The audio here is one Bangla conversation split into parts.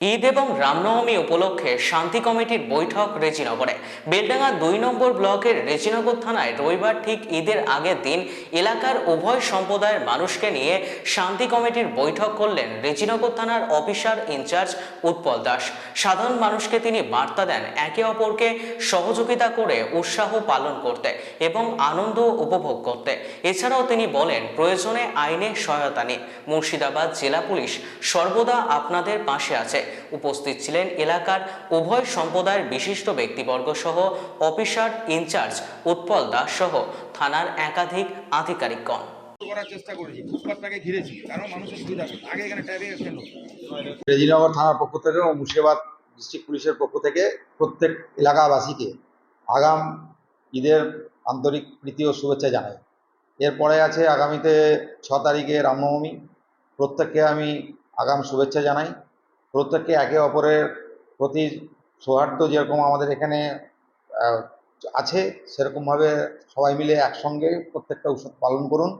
ঈদ এবং রামনবমী উপলক্ষে শান্তি কমিটির বৈঠক রেজিনগরে। বেলডাঙ্গা দুই নম্বর ব্লকের রেজিনগর থানায় রবিবার ঠিক ঈদের আগের দিন এলাকার উভয় সম্প্রদায়ের মানুষকে নিয়ে শান্তি কমিটির বৈঠক করলেন রেজিনগর থানার অফিসার ইনচার্জ উৎপল দাস। সাধারণ মানুষকে তিনি বার্তা দেন একে অপরকে সহযোগিতা করে উৎসাহ পালন করতে এবং আনন্দ উপভোগ করতে। এছাড়াও তিনি বলেন, প্রয়োজনে আইনে সহায়তা নিন। মুর্শিদাবাদ জেলা পুলিশ সর্বদা আপনাদের পাশে আছে। উপস্থিত ছিলেন এলাকার উভয় সম্প্রদায়ের বিশিষ্ট ব্যক্তিবর্গ সহ অফিসার ইনচার্জ উৎপল দাস সহ থানার একাধিক আধিকারিকগণ। করার চেষ্টা করেছি ফুটপাথটাকে ঘিরেছি কারণ মানুষের সুবিধা আগে এখানে ট্যাবে রেজিনগর থানার পক্ষ থেকে ও মুর্শিদাবাদ ডিস্ট্রিক্ট পুলিশের পক্ষ থেকে প্রত্যেক এলাকাবাসীকে আগাম ঈদের আন্তরিক প্রীতি ও শুভেচ্ছা জানাই। এরপরে আছে আগামীতে ছ তারিখে রামনবমী। প্রত্যেককে আমি আগাম শুভেচ্ছা জানাই। প্রত্যেককে একে অপরের প্রতি সৌহার্দ্য যেরকম আমাদের এখানে আছে, সেরকমভাবে সবাই মিলে একসঙ্গে প্রত্যেকটা উৎসব পালন করুন।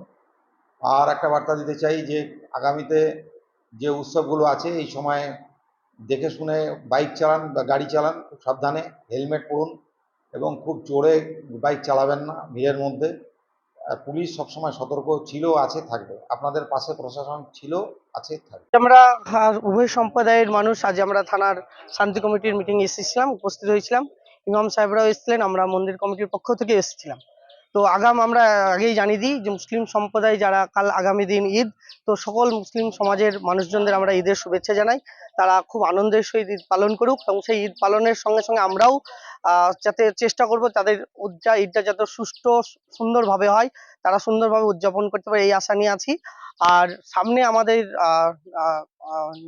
আর একটা বার্তা দিতে চাই যে, আগামীতে যে উৎসবগুলো আছে, এই সময় দেখে শুনে বাইক চালান বা গাড়ি চালান, খুব সাবধানে হেলমেট পরুন এবং খুব জোরে বাইক চালাবেন না ভিড়ের মধ্যে। পুলিশ সবসময় সতর্ক ছিল, আছে, থাকবে। আপনাদের পাশে প্রশাসন ছিল, আছে, থাকবে। আমরা উভয় সম্প্রদায়ের মানুষ আজ আমরা থানার শান্তি কমিটির মিটিং এসেছিলাম, উপস্থিত হয়েছিলাম। ইমাম সাহেবরাও এসেছিলেন, আমরা মন্দির কমিটির পক্ষ থেকে এসেছিলাম। তো আগাম আমরা আগেই জানিয়ে দিই যে মুসলিম সম্প্রদায় যারা কাল আগামী দিন ঈদ, তো সকল মুসলিম সমাজের মানুষজনদের আমরা ঈদের শুভেচ্ছা জানাই। তারা খুব আনন্দের সহিত ঈদ পালন করুক এবং সেই ঈদ পালনের সঙ্গে সঙ্গে আমরাও যাতে চেষ্টা করব তাদের উদযা ঈদটা যাতে সুষ্ঠু, সুন্দরভাবে হয়, তারা সুন্দরভাবে উদযাপন করতে পারে এই আশা নিয়ে আছি। আর সামনে আমাদের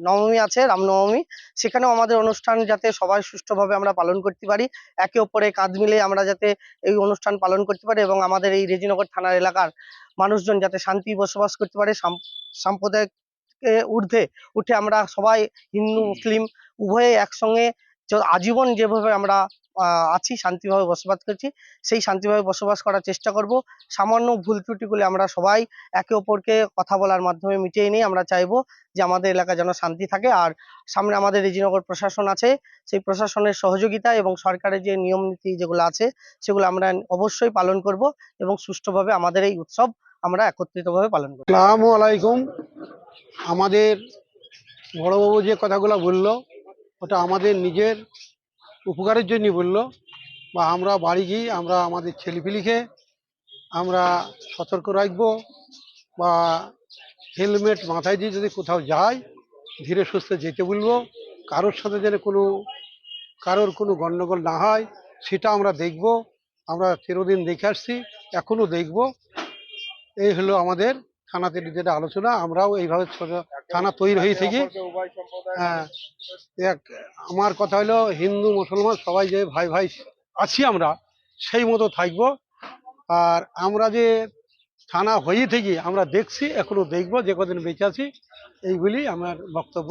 নবমী আছে রামনবমী সেখানেও আমাদের অনুষ্ঠান যাতে সবাই সুষ্ঠুভাবে আমরা পালন করতে পারি। একে অপরে কাঁধ মিলে আমরা যাতে এই অনুষ্ঠান পালন করতে পারি এবং আমাদের এই রেজিনগর থানার এলাকার মানুষজন যাতে শান্তি বসবাস করতে পারে, সাম- সাম্প্রদায়িক ঊর্ধ্বে উঠে আমরা সবাই হিন্দু মুসলিম উভয়ে একসঙ্গে আজীবন যেভাবে আমরা আছি শান্তিভাবে বসবাস করছি সেই শান্তিভাবে বসবাস করার চেষ্টা করব। সামান্য ভুল ত্রুটিগুলি আমরা সবাই একে অপরকে কথা বলার মাধ্যমে মিটিয়ে নিই আমরা চাইব যে আমাদের এলাকা যেন শান্তি থাকে। আর সামনে আমাদের রেজিনগর প্রশাসন আছে সেই প্রশাসনের সহযোগিতা এবং সরকারের যে নিয়ম নীতি যেগুলো আছে সেগুলো আমরা অবশ্যই পালন করব এবং সুষ্ঠুভাবে আমাদের এই উৎসব আমরা একত্রিতভাবে পালন করব। আসসালামু আলাইকুম। আমাদের বড়বাবু যে কথাগুলো বলল, ওটা আমাদের নিজের উপকারের জন্য বলল। বা আমরা বাড়ি গিয়ে আমরা আমাদের ছেলেপিলিকে আমরা সতর্ক রাখব বা হেলমেট মাথায় দিয়ে যদি কোথাও যায়, ধীরে সুস্থে যেতে বলব। কারোর সাথে যেন কোনো, কারোর কোনো গণ্ডগোল না হয়, সেটা আমরা দেখব। আমরা চিরদিন দেখে আসছি এখনও দেখব। এই হলো আমাদের থানাতে যেটা আলোচনা, আমরাও এইভাবে থানা তৈরি হয়ে থাকি হ্যাঁ। আমার কথা হলো, হিন্দু, মুসলমান সবাই যে ভাই ভাই আছি আমরা, সেই মতো থাকব। আর আমরা যে থানা হয়ে থেকে আমরা দেখছি, এখনও দেখব, যে কদিন বেঁচে আছি, এইগুলি আমার বক্তব্য।